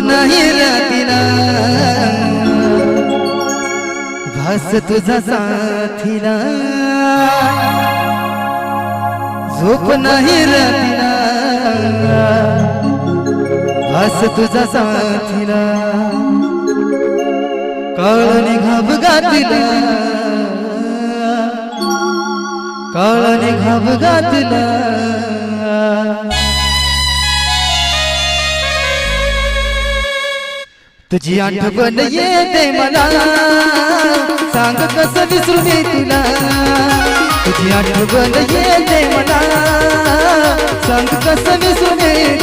नाही तिला. भास तुझा साथीला. झोप नाही तिला. भास तुझा साथीला. काळाने घाब घातला काळाने घाब तुझी आठवण येते मला. सांग कस विसरू मी तुला. तुझी आठवण येते मला. सांग कस विसरू मी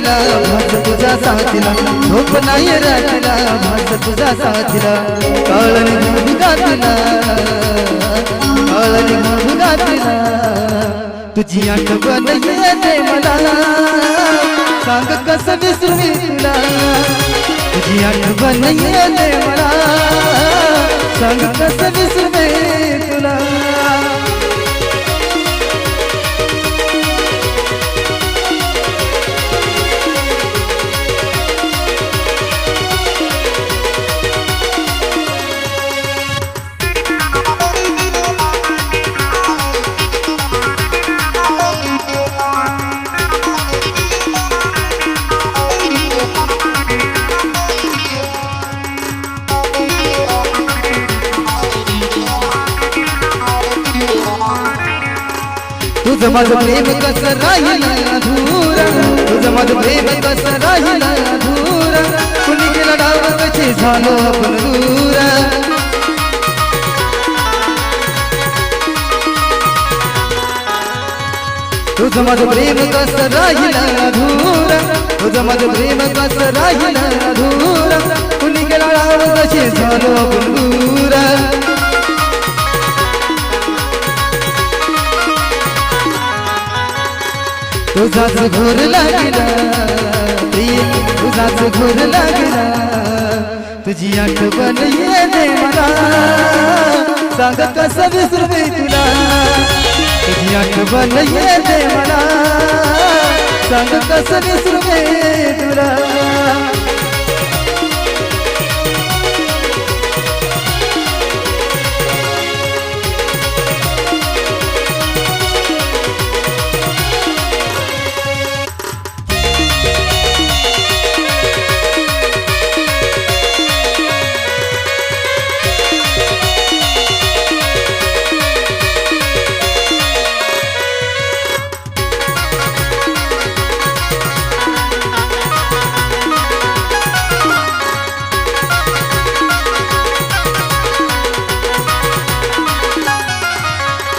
नाही राखीला भास तुझा साथीला. झोप नाही राखीला भास तुझा साथीला. कळण घालू घातला काळणी घालू घातला तुझी आठवण येते मला. सांग कसं विसरू मी तुला तुझी आठवण येते मला. सांग कसं विसरू तुला तुझं माझं प्रेम कसं राहील अधूर? तुझं माझं प्रेम कसं राहील अधूर? कुणी गेला डाव कसे झालो आपण दूर? तुझं माझं प्रेम कसं राहील अधूर? तुझं माझं प्रेम कसं राहील अधूर? कुणी गेला डाव कसे झालो आपण तुझाच घोर लागला. प्रिय तुझाच घोर लागला. तुझी आठवण येते मला. सांग कसं विसरू मी तुला. तुझी आठवण येते मला. सांग कसं विसरू मी तुला.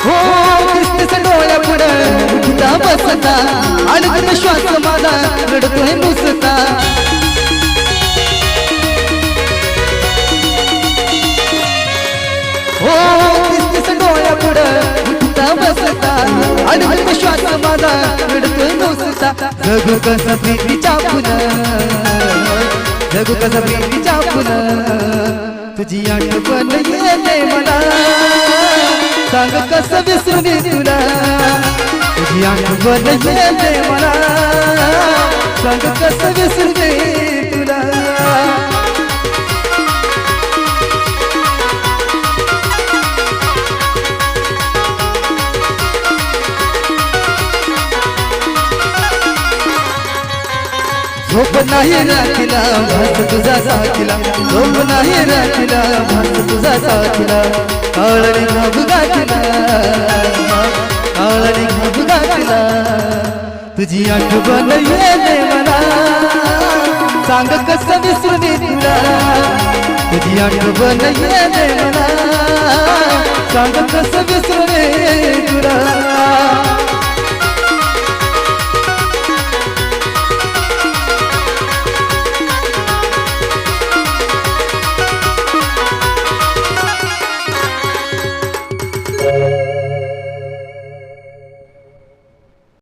हो दिसतेच डोळ्या पुढं उठता बसता अडकत श्वास माझा रडतोय मुसता. हो दिसतेच डोळ्या पुढं उठता बसता अडकत श्वास माझा रडतोय नुसता जगू कसं प्रीतीच्या पुन्हा जगू कसं प्रीतीच्या पुन्हा तुझी आठवण येते मला. सांग कस विसरू मी तुला? तुझी आठवण येते मला. सांग कस विसरू मी तुला? झोप नाही राखिला भास तुझा साखिला. झोप नाही राखिला भास तुझा साखिला. काळणी घाबुगा घातला काळणी घाबुगा घातला तुझी आठवण येते मला. सांग कसं विसरू मी तुला. तुझी आठवण येते मला. सांग कसं विसरू